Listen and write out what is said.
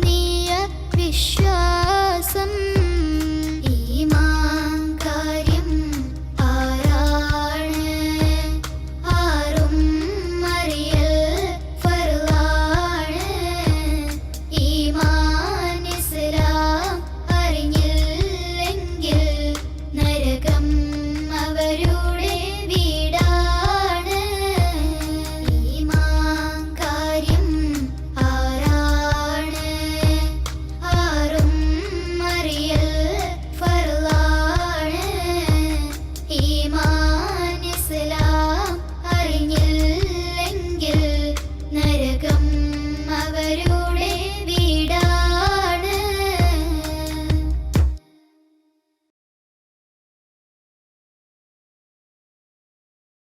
നീയ വിശ്വാസം